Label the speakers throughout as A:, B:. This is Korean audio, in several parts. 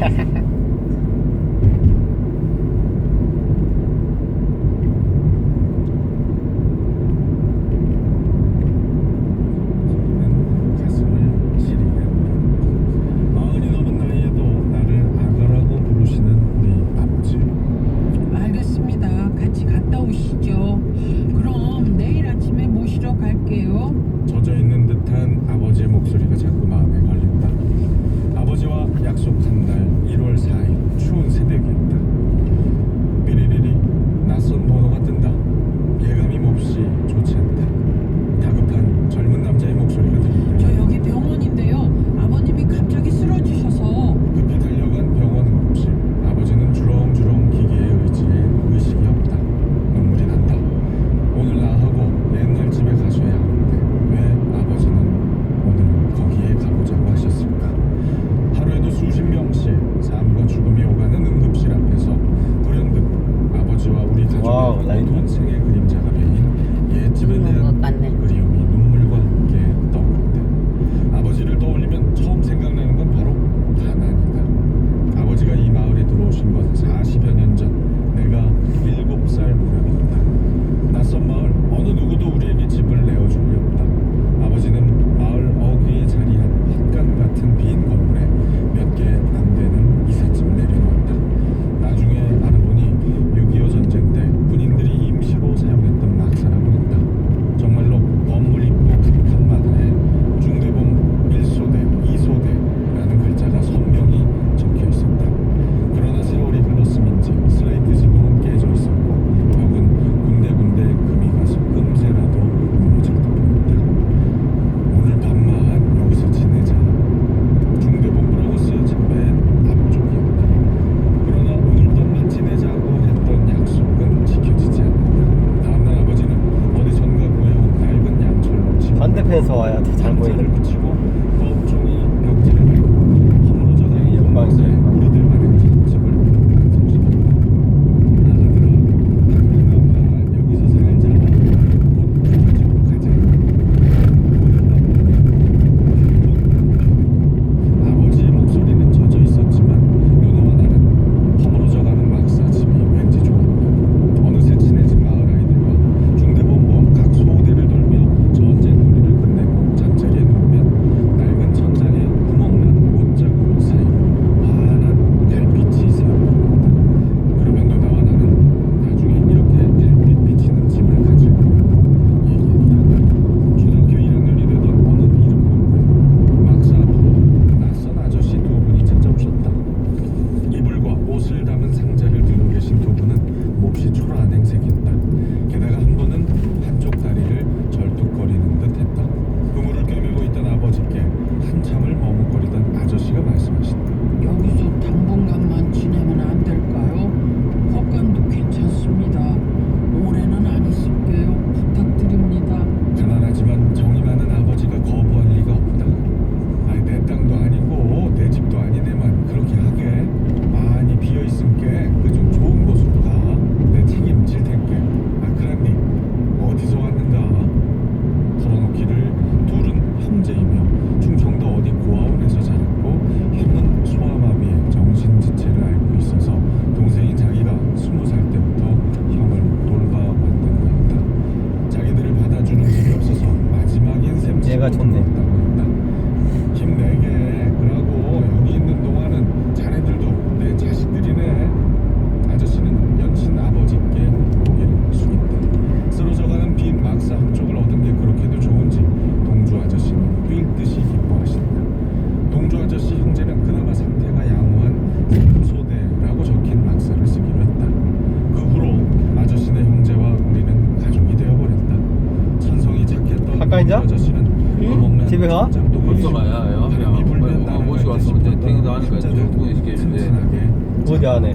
A: Yeah.
B: 반대편에서 와야 잘
A: 보이는 붙이고 또 뭐,
C: 저기
A: 벽지를 건너자가 연방세 가 이제?
B: 응? 집에 가?
D: 벌써 가야
A: 야.
D: 모시 왔어. 이제 땡기도 하니까 이제 분이 시키는데
B: 어디 안에?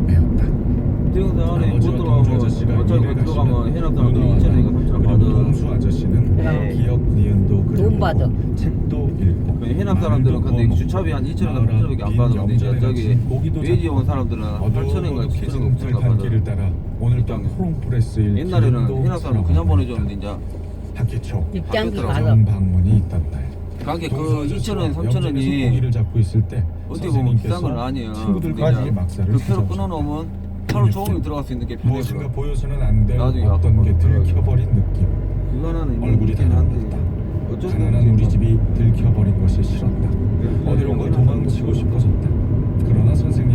D: 땡기도 안에 못
A: 들어가고
D: 어차피 들어가면 해남 사람들이 이천이니까
A: 동수 아저씨는
B: 네.
A: 기업 니은도
E: 돈 받아.
A: 책도 읽고.
D: 해남 사람들은 근데 주차비 한 2천원이나 밖에 안 받는데 저기 외지 온 사람들은 8천원인가 7천원 9천원 받아.
A: 오늘
D: 땅
A: 호롱프레스
D: 옛날에는 해남 사람 그냥 보내줬는데 이제
A: 박해초
E: 입장비 받아.
A: 방문이 있던 날.
D: 가게 그 2천 원, 3천 원이
A: 고기를 잡고 있을 때
D: 어떻게 보면 비싼 건 아니에요.
A: 친구들과
D: 근데
A: 막사를
D: 그 표로 끊어놓으면 하루 종일 들어갈 수 있는 게
A: 무엇인가 보여서는 안될 어떤 게 들켜버린 느낌.
D: 그건 하나 있는
A: 얼굴이
D: 다녔다
A: 가난한 우리 집이 들켜버린 것이 싫었다. 어디론가 도망치고 싶어졌다. 그러나 선생님